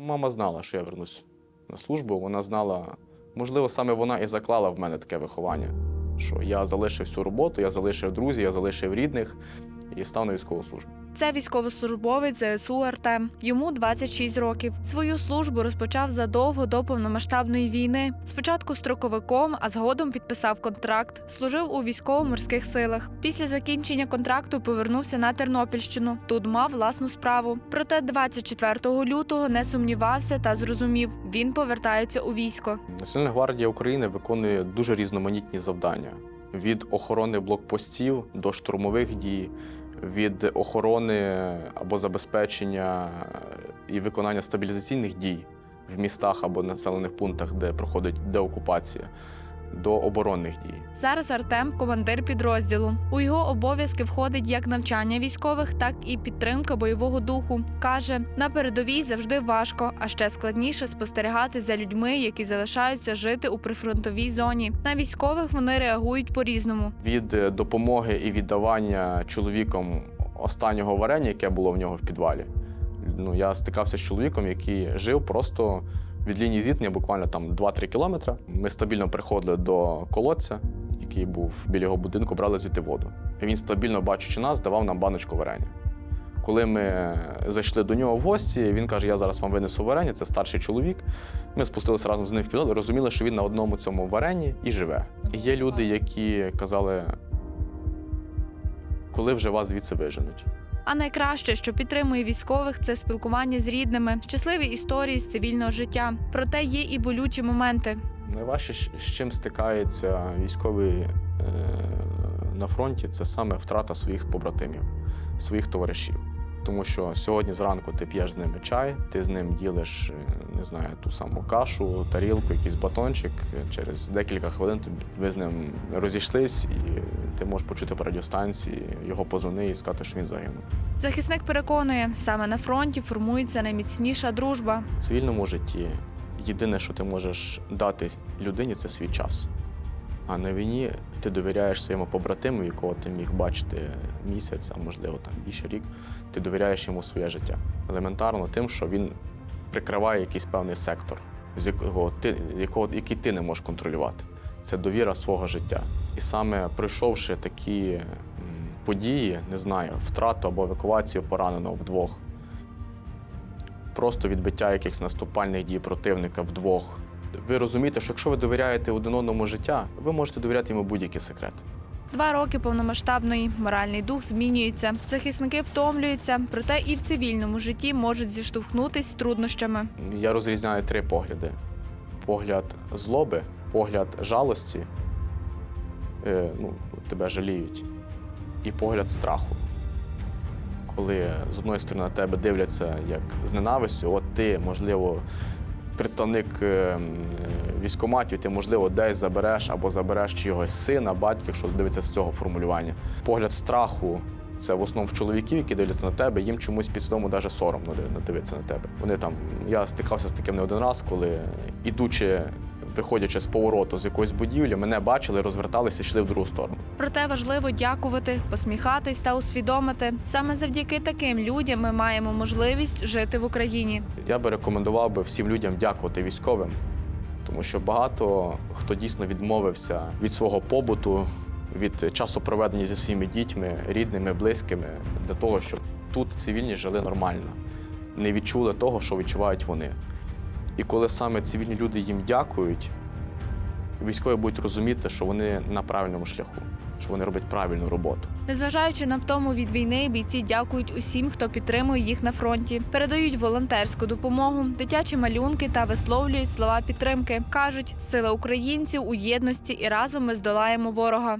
Мама знала, що я вернусь на службу. Вона знала, можливо, саме вона і заклала в мене таке виховання, що я залишив всю роботу, я залишив друзів, я залишив рідних і став на військову службу. Це військовослужбовець ЗСУ Артем. Йому 26 років. Свою службу розпочав задовго до повномасштабної війни. Спочатку строковиком, а згодом підписав контракт. Служив у військово-морських силах. Після закінчення контракту повернувся на Тернопільщину. Тут мав власну справу. Проте 24 лютого не сумнівався та зрозумів, він повертається у військо. Національна гвардія України виконує дуже різноманітні завдання: від охорони блокпостів до штурмових дій, від охорони або забезпечення і виконання стабілізаційних дій в містах або населених пунктах, де проходить деокупація, до оборонних дій. Зараз Артем командир підрозділу. У його обов'язки входить як навчання військових, так і підтримка бойового духу. Каже, на передовій завжди важко, а ще складніше спостерігати за людьми, які залишаються жити у прифронтовій зоні. На військових вони реагують по-різному. від е, допомоги і віддавання чоловіком останнього варення, яке було в нього в підвалі. Ну, я стикався з чоловіком, який жив просто від лінії зіткнення, буквально там 2-3 кілометри. Ми стабільно приходили до колодця, який був біля його будинку, брали звідти воду. І він стабільно, бачучи нас, давав нам баночку варення. Коли ми зайшли до нього в гості, він каже: Я зараз вам винесу варення, це старший чоловік. Ми спустилися разом з ним в і розуміли, що він на одному цьому варенні і живе. І є люди, які казали, коли вже вас звідси виженуть. А найкраще, що підтримує військових, це спілкування з рідними, щасливі історії з цивільного життя. Проте є і болючі моменти. Найважче, з- чим стикаються військові е, на фронті, це саме втрата своїх побратимів, своїх товаришів. Тому що сьогодні зранку ти п'єш з ними чай, ти з ним ділиш, е, не знаю, ту саму кашу, тарілку, якийсь батончик. Через декілька хвилин ви з ним розійшлись, і ти можеш почути по радіостанції його позвони і сказати, що він загинув. Захисник переконує, саме на фронті формується найміцніша дружба. В цивільному житті єдине, що ти можеш дати людині, це свій час. А на війні ти довіряєш своєму побратиму, якого ти міг бачити місяць, а можливо там більше рік. Ти довіряєш йому своє життя. Елементарно тим, що він прикриває якийсь певний сектор, з якого ти, якого, який ти не можеш контролювати. Це довіра свого життя. І саме пройшовши такі події, не знаю, втрату або евакуацію пораненого вдвох, просто відбиття якихось наступальних дій противника вдвох. Ви розумієте, що якщо ви довіряєте один одному життя, ви можете довіряти йому будь-які секрети. Два роки повномасштабної моральний дух змінюється. Захисники втомлюються, проте і в цивільному житті можуть зіштовхнутись з труднощами. Я розрізняю три погляди: погляд злоби, погляд жалості, е, ну, тебе жаліють, і погляд страху. Коли з одної сторони на тебе дивляться як з ненавистю, от ти, можливо, представник е, е, військкоматів, ти, можливо, десь забереш або забереш чогось сина, батька, якщо дивитися з цього формулювання. Погляд страху це в основному в чоловіків, які дивляться на тебе, їм чомусь підсвідомо навіть соромно див- дивитися на тебе. Вони там, я стикався з таким не один раз, коли ідучи, виходячи з повороту з якоїсь будівлі, мене бачили, розверталися йшли в другу сторону. Проте важливо дякувати, посміхатись та усвідомити. Саме завдяки таким людям ми маємо можливість жити в Україні. Я би рекомендував би всім людям дякувати військовим, тому що багато хто дійсно відмовився від свого побуту, від часу проведення зі своїми дітьми, рідними, близькими, для того, щоб тут цивільні жили нормально, не відчули того, що відчувають вони. І коли саме цивільні люди їм дякують, військові будуть розуміти, що вони на правильному шляху, що вони роблять правильну роботу. Незважаючи на втому від війни, бійці дякують усім, хто підтримує їх на фронті, передають волонтерську допомогу, дитячі малюнки та висловлюють слова підтримки. кажуть, сила українців у єдності і разом ми здолаємо ворога.